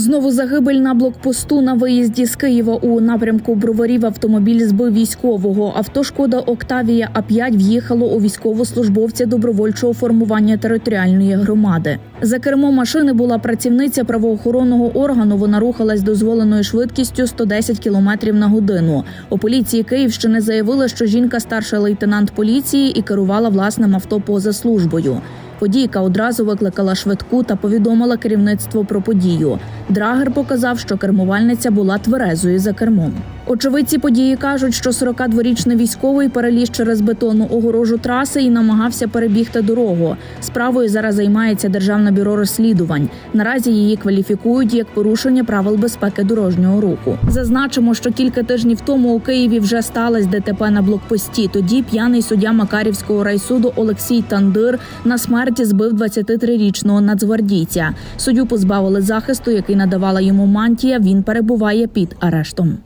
Знову загибель на блокпосту на виїзді з Києва у напрямку Броварів автомобіль збив військового. Авто шкода Октавія А5 в'їхало у військовослужбовця добровольчого формування територіальної громади. За кермом машини була працівниця правоохоронного органу. Вона рухалась дозволеною швидкістю 110 км на годину. У поліції Київщини заявили, що жінка старший лейтенант поліції і керувала власним авто поза службою. Водійка одразу викликала швидку та повідомила керівництво про подію. Драгер показав, що кермувальниця була тверезою за кермом. Очевидці події кажуть, що 42-річний військовий переліз через бетонну огорожу траси і намагався перебігти дорогу. Справою зараз займається Державне бюро розслідувань. Наразі її кваліфікують як порушення правил безпеки дорожнього руху. Зазначимо, що кілька тижнів тому у Києві вже сталося ДТП на блокпості. Тоді п'яний суддя Макарівського райсуду Олексій Тандир на смерті збив 23-річного нацгвардійця. Суддю позбавили захисту, який надавала йому мантія. Він перебуває під арештом.